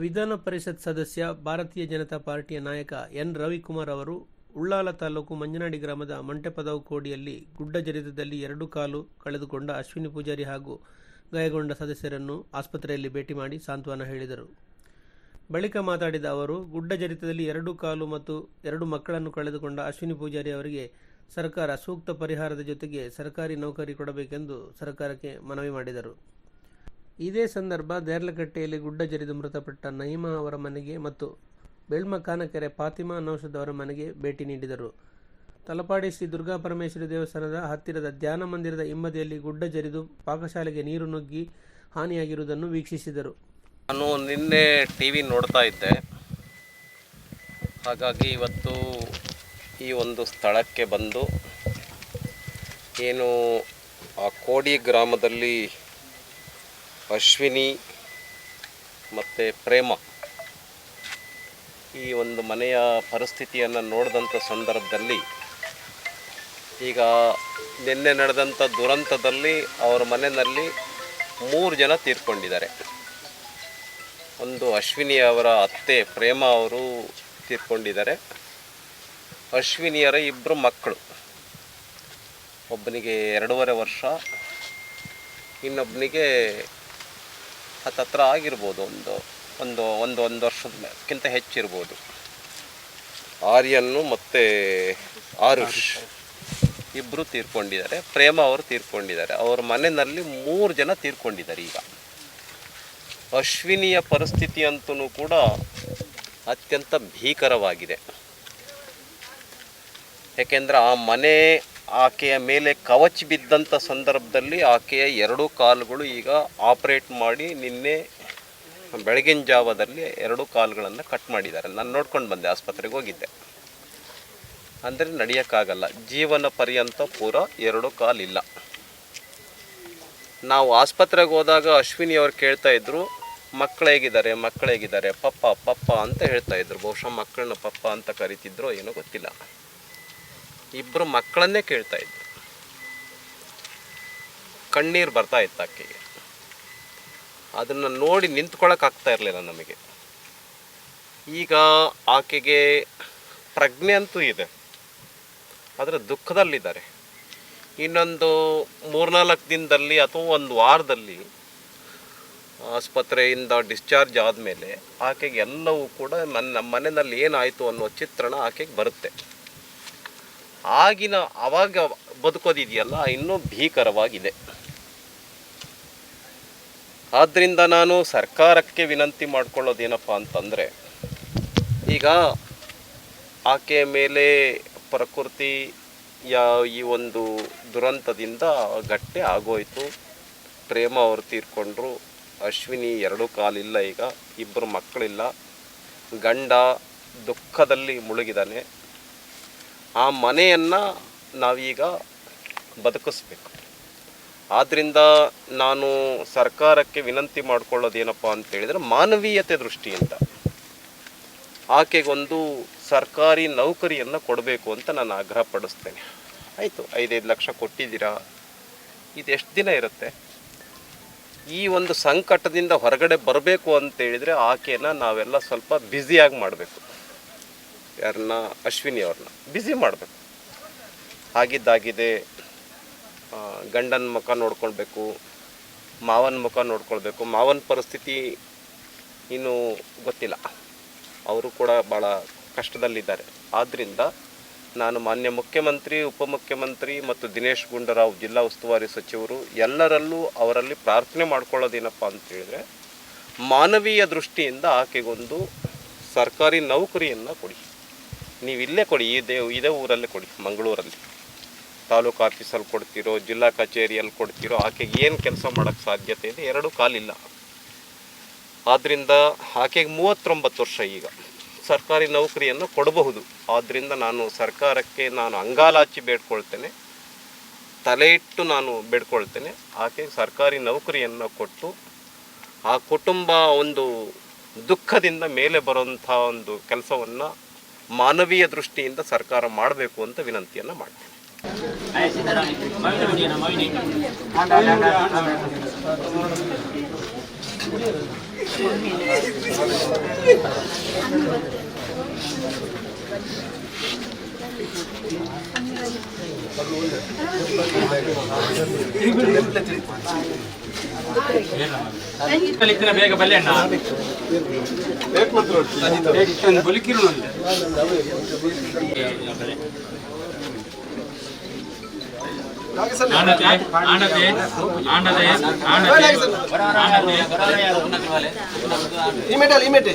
ವಿಧಾನ ಪರಿಷತ್ ಸದಸ್ಯ ಭಾರತೀಯ ಜನತಾ ಪಾರ್ಟಿಯ ನಾಯಕ ಎನ್. ರವಿಕುಮಾರ್ ಅವರು ಉಳ್ಳಾಲ ತಾಲೂಕು ಮಂಜನಾಡಿ ಗ್ರಾಮದ ಮಂಟೆಪದವು ಕೋಡಿಯಲ್ಲಿ ಗುಡ್ಡ ಜರಿತದಲ್ಲಿ ಎರಡು ಕಾಲು ಕಳೆದುಕೊಂಡ ಅಶ್ವಿನಿ ಪೂಜಾರಿ ಹಾಗೂ ಗಾಯಗೊಂಡ ಸದಸ್ಯರನ್ನು ಆಸ್ಪತ್ರೆಯಲ್ಲಿ ಭೇಟಿ ಮಾಡಿ ಸಾಂತ್ವನ ಹೇಳಿದರು. ಬಳಿಕ ಮಾತಾಡಿದ ಅವರು, ಗುಡ್ಡ ಜರಿತದಲ್ಲಿ ಎರಡು ಕಾಲು ಮತ್ತು ಎರಡು ಮಕ್ಕಳನ್ನು ಕಳೆದುಕೊಂಡ ಅಶ್ವಿನಿ ಪೂಜಾರಿ ಅವರಿಗೆ ಸರ್ಕಾರ ಸೂಕ್ತ ಪರಿಹಾರದ ಜೊತೆಗೆ ಸರ್ಕಾರಿ ನೌಕರಿ ಕೊಡಬೇಕೆಂದು ಸರ್ಕಾರಕ್ಕೆ ಮನವಿ ಮಾಡಿದರು. ಇದೇ ಸಂದರ್ಭ ದೇರ್ಲಕಟ್ಟೆಯಲ್ಲಿ ಗುಡ್ಡ ಜರಿದು ಮೃತಪಟ್ಟ ನೈಮಾ ಅವರ ಮನೆಗೆ ಮತ್ತು ಬೆಳ್ಮಕಾನಕೆರೆ ಫಾತಿಮಾ ನೌಷದ್ ಅವರ ಮನೆಗೆ ಭೇಟಿ ನೀಡಿದರು. ತಲಪಾಡಿ ಶ್ರೀ ದುರ್ಗಾ ಪರಮೇಶ್ವರಿ ದೇವಸ್ಥಾನದ ಹತ್ತಿರದ ಧ್ಯಾನ ಮಂದಿರದ ಹಿಂಬದಿಯಲ್ಲಿ ಗುಡ್ಡ ಜರಿದು ಪಾಕಶಾಲೆಗೆ ನೀರು ನುಗ್ಗಿ ಹಾನಿಯಾಗಿರುವುದನ್ನು ವೀಕ್ಷಿಸಿದರು. ನಾನು ನಿನ್ನೆ ಟಿ ವಿ ನೋಡ್ತಾ ಇದ್ದೆ. ಹಾಗಾಗಿ ಇವತ್ತು ಈ ಒಂದು ಸ್ಥಳಕ್ಕೆ ಬಂದು, ಏನು ಆ ಕೋಡಿ ಗ್ರಾಮದಲ್ಲಿ ಅಶ್ವಿನಿ ಮತ್ತು ಪ್ರೇಮ. ಈ ಒಂದು ಮನೆಯ ಪರಿಸ್ಥಿತಿಯನ್ನು ನೋಡಿದಂಥ ಸಂದರ್ಭದಲ್ಲಿ ಈಗ ನಿನ್ನೆ ನಡೆದಂಥ ದುರಂತದಲ್ಲಿ ಅವರ ಮನೆಯಲ್ಲಿ ಮೂರು ಜನ ತೀರ್ಕೊಂಡಿದ್ದಾರೆ. ಒಂದು ಅಶ್ವಿನಿ ಅವರ ಅತ್ತೆ ಪ್ರೇಮ ಅವರು ತೀರ್ಕೊಂಡಿದ್ದಾರೆ. ಅಶ್ವಿನಿಯರ ಇಬ್ಬರು ಮಕ್ಕಳು. ಒಬ್ಬನಿಗೆ ಎರಡೂವರೆ ವರ್ಷ, ಇನ್ನೊಬ್ಬನಿಗೆ ಹತ್ತತ್ರ ಆಗಿರ್ಬೋದು ಒಂದು ಒಂದು ಒಂದು ಒಂದು ವರ್ಷದಕ್ಕಿಂತ ಹೆಚ್ಚಿರ್ಬೋದು. ಆರ್ಯನ್ನು ಮತ್ತು ಆರುಷ್ ಇಬ್ಬರು ತೀರ್ಕೊಂಡಿದ್ದಾರೆ, ಪ್ರೇಮ ಅವರು ತೀರ್ಕೊಂಡಿದ್ದಾರೆ. ಅವ್ರ ಮನೆಯಲ್ಲಿ ಮೂರು ಜನ ತೀರ್ಕೊಂಡಿದ್ದಾರೆ ಈಗ. ಅಶ್ವಿನಿಯ ಪರಿಸ್ಥಿತಿ ಅಂತೂ ಕೂಡ ಅತ್ಯಂತ ಭೀಕರವಾಗಿದೆ. ಏಕೆಂದರೆ ಆ ಮನೆ ಆಕೆಯ ಮೇಲೆ ಕವಚ್ ಬಿದ್ದಂಥ ಸಂದರ್ಭದಲ್ಲಿ ಆಕೆಯ ಎರಡೂ ಕಾಲುಗಳು ಈಗ ಆಪರೇಟ್ ಮಾಡಿ ನಿನ್ನೆ ಬೆಳಗಿನ ಜಾವದಲ್ಲಿ ಎರಡು ಕಾಲುಗಳನ್ನು ಕಟ್ ಮಾಡಿದ್ದಾರೆ. ನಾನು ನೋಡ್ಕೊಂಡು ಬಂದೆ, ಆಸ್ಪತ್ರೆಗೆ ಹೋಗಿದ್ದೆ. ಅಂದರೆ ನಡೆಯೋಕ್ಕಾಗಲ್ಲ. ಜೀವನ ಪರ್ಯಂತ ಪೂರ ಎರಡು ಕಾಲಿಲ್ಲ. ನಾವು ಆಸ್ಪತ್ರೆಗೆ ಹೋದಾಗ ಅಶ್ವಿನಿ ಅವ್ರು ಕೇಳ್ತಾ ಇದ್ರು ಮಕ್ಕಳೇಗಿದ್ದಾರೆ ಹೇಗಿದ್ದಾರೆ ಮಕ್ಕಳು ಹೇಗಿದ್ದಾರೆ, ಪಪ್ಪ ಪಪ್ಪ ಅಂತ ಹೇಳ್ತಾ ಇದ್ರು. ಬಹುಶಃ ಮಕ್ಕಳನ್ನ ಪಪ್ಪ ಅಂತ ಕರಿತಿದ್ರೋ ಏನೋ ಗೊತ್ತಿಲ್ಲ. ಇಬ್ಬರು ಮಕ್ಕಳನ್ನೇ ಕೇಳ್ತಾ ಇದ್ದರು ಕಣ್ಣೀರು ಬರ್ತಾ ಇತ್ತು ಆಕೆಗೆ. ಅದನ್ನು ನೋಡಿ ನಿಂತ್ಕೊಳ್ಳೋಕ್ಕಾಗ್ತಾ ಇರಲಿಲ್ಲ ನಮಗೆ. ಈಗ ಆಕೆಗೆ ಪ್ರಜ್ಞೆ ಅಂತೂ ಇದೆ. ಆದರೆ ದುಃಖದಲ್ಲಿದ್ದಾರೆ. ಇನ್ನೊಂದು ಮೂರ್ನಾಲ್ಕು ದಿನದಲ್ಲಿ ಅಥವಾ ಒಂದು ವಾರದಲ್ಲಿ ಆಸ್ಪತ್ರೆಯಿಂದ ಡಿಸ್ಚಾರ್ಜ್ ಆದಮೇಲೆ ಆಕೆಗೆ ಎಲ್ಲವೂ ಕೂಡ ನನ್ನ ಮನೆಯಲ್ಲಿ ಏನಾಯಿತು ಅನ್ನೋ ಚಿತ್ರಣ ಆಕೆಗೆ ಬರುತ್ತೆ. ಆಗಿನ ಅವಾಗ ಬದುಕೋದಿದೆಯಲ್ಲ, ಇನ್ನೂ ಭೀಕರವಾಗಿದೆ. ಆದ್ದರಿಂದ ನಾನು ಸರ್ಕಾರಕ್ಕೆ ವಿನಂತಿ ಮಾಡ್ಕೊಳ್ಳೋದೇನಪ್ಪ ಅಂತಂದರೆ, ಈಗ ಆಕೆಯ ಮೇಲೆ ಪ್ರಕೃತಿ ಯಾ ಈ ಒಂದು ದುರಂತದಿಂದ ಗಟ್ಟೆ ಆಗೋಯಿತು. ಪ್ರೇಮ ಅವರು ತೀರ್ಕೊಂಡ್ರು. ಅಶ್ವಿನಿ ಎರಡು ಕಾಲಿಲ್ಲ ಈಗ ಇಬ್ಬರು ಮಕ್ಕಳಿಲ್ಲ. ಗಂಡ ದುಃಖದಲ್ಲಿ ಮುಳುಗಿದ್ದಾನೆ ಆ ಮನೆಯನ್ನು ನಾವೀಗ ಬದುಕಿಸ್ಬೇಕು. ಆದ್ದರಿಂದ ನಾನು ಸರ್ಕಾರಕ್ಕೆ ವಿನಂತಿ ಮಾಡ್ಕೊಳ್ಳೋದೇನಪ್ಪ ಅಂತ ಹೇಳಿದರೆ ಮಾನವೀಯತೆ ದೃಷ್ಟಿಯಿಂದ ಆಕೆಗೊಂದು ಸರ್ಕಾರಿ ನೌಕರಿಯನ್ನು ಕೊಡಬೇಕು ಅಂತ ನಾನು ಆಗ್ರಹ ಪಡಿಸ್ತೇನೆ. ಆಯಿತು, ಐದೈದು ಲಕ್ಷ ಕೊಟ್ಟಿದ್ದೀರಾ? ಇದು ಎಷ್ಟು ದಿನ ಇರುತ್ತೆ? ಈ ಒಂದು ಸಂಕಟದಿಂದ ಹೊರಗಡೆ ಬರಬೇಕು ಅಂತೇಳಿದರೆ ಆಕೆಯನ್ನು ನಾವೆಲ್ಲ ಸ್ವಲ್ಪ ಬ್ಯುಸಿಯಾಗಿ ಮಾಡಬೇಕು. ಯಾರನ್ನ, ಅಶ್ವಿನಿ ಅವ್ರನ್ನ. ಬ್ಯುಸಿ ಮಾಡಬೇಕು. ಆಗಿದ್ದಾಗಿದೆ ಗಂಡನ ಮುಖ ನೋಡ್ಕೊಳ್ಬೇಕು, ಮಾವನ ಮುಖ ನೋಡ್ಕೊಳ್ಬೇಕು. ಮಾವನ ಪರಿಸ್ಥಿತಿ ಇನ್ನೂ ಗೊತ್ತಿಲ್ಲ. ಅವರು ಕೂಡ ಭಾಳ ಕಷ್ಟದಲ್ಲಿದ್ದಾರೆ. ಆದ್ದರಿಂದ ನಾನು ಮಾನ್ಯ ಮುಖ್ಯಮಂತ್ರಿ, ಉಪಮುಖ್ಯಮಂತ್ರಿ ಮತ್ತು ದಿನೇಶ್ ಗುಂಡೂರಾವ್ ಜಿಲ್ಲಾ ಉಸ್ತುವಾರಿ ಸಚಿವರು ಎಲ್ಲರಲ್ಲೂ ಅವರಲ್ಲಿ ಪ್ರಾರ್ಥನೆ ಮಾಡ್ಕೊಳ್ಳೋದೇನಪ್ಪ ಅಂತೇಳಿದರೆ ಮಾನವೀಯ ದೃಷ್ಟಿಯಿಂದ ಆಕೆಗೊಂದು ಸರ್ಕಾರಿ ನೌಕರಿಯನ್ನು ಕೊಡಿ. ನೀವು ಇಲ್ಲೇ ಕೊಡಿ ಇದೇ ಇದೇ ಊರಲ್ಲೇ ಕೊಡಿ, ಮಂಗಳೂರಲ್ಲಿ. ತಾಲೂಕು ಆಫೀಸಲ್ಲಿ ಕೊಡ್ತಿರೋ, ಜಿಲ್ಲಾ ಕಚೇರಿಯಲ್ಲಿ ಕೊಡ್ತಿರೋ, ಆಕೆಗೆ ಏನು ಕೆಲಸ ಮಾಡೋಕ್ಕೆ ಸಾಧ್ಯತೆ ಇದೆ, ಎರಡೂ ಕಾಲಿಲ್ಲ. ಆದ್ದರಿಂದ ಆಕೆಗೆ ಮೂವತ್ತೊಂಬತ್ತು ವರ್ಷ ಈಗ. ಸರ್ಕಾರಿ ನೌಕರಿಯನ್ನು ಕೊಡಬಹುದು. ಆದ್ದರಿಂದ ನಾನು ಸರ್ಕಾರಕ್ಕೆ ನಾನು ಅಂಗಾಲಾಚಿ ಬೇಡ್ಕೊಳ್ತೇನೆ. ತಲೆ ಇಟ್ಟು ನಾನು ಬೇಡ್ಕೊಳ್ತೇನೆ. ಆಕೆಗೆ ಸರ್ಕಾರಿ ನೌಕರಿಯನ್ನು ಕೊಟ್ಟು, ಆ ಕುಟುಂಬ ಒಂದು ದುಃಖದಿಂದ ಮೇಲೆ ಬರುವಂಥ ಒಂದು ಕೆಲಸವನ್ನು ಮಾನವೀಯ ದೃಷ್ಟಿಯಿಂದ ಸರ್ಕಾರ ಮಾಡಬೇಕು ಅಂತ ವಿನಂತಿಯನ್ನು ಮಾಡ್ತೇನೆ. ಇಕ್ಕಿನ ಬೇಗ ಬಲ್ಲೆ ಅಣ್ಣ ಬುಲಿಕಿರು ಆನದೆ ಆನದೆ ಆನದೆ ಆನದೆ ಆನದೆ ಇಮಿಟಲ್ ಇಮಿಟೆ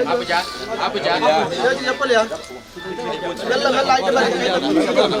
apa ya apa ya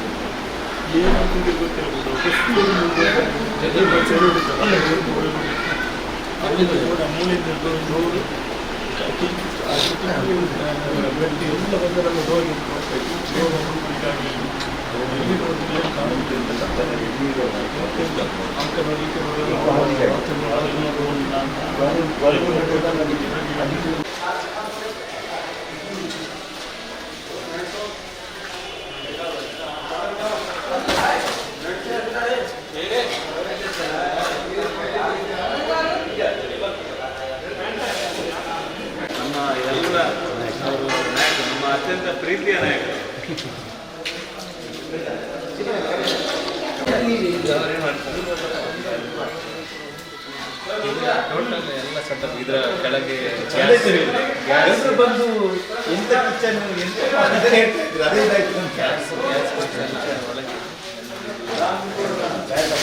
내일 같은 경우도 수도를 문제가 내가 재료를 Thank you. Total ಎಲ್ಲ ಸೆಟಪ್ ಇದರ ಕೆಳಗೆ ಗ್ಯಾಸ್. ಬಂದು ಎಂತ ಕಿಚನ್ ಎಂತ ಅದೇ ಅದೇ ಗ್ಯಾಸ್ ಗ್ಯಾಸ್. ಎಲ್ಲ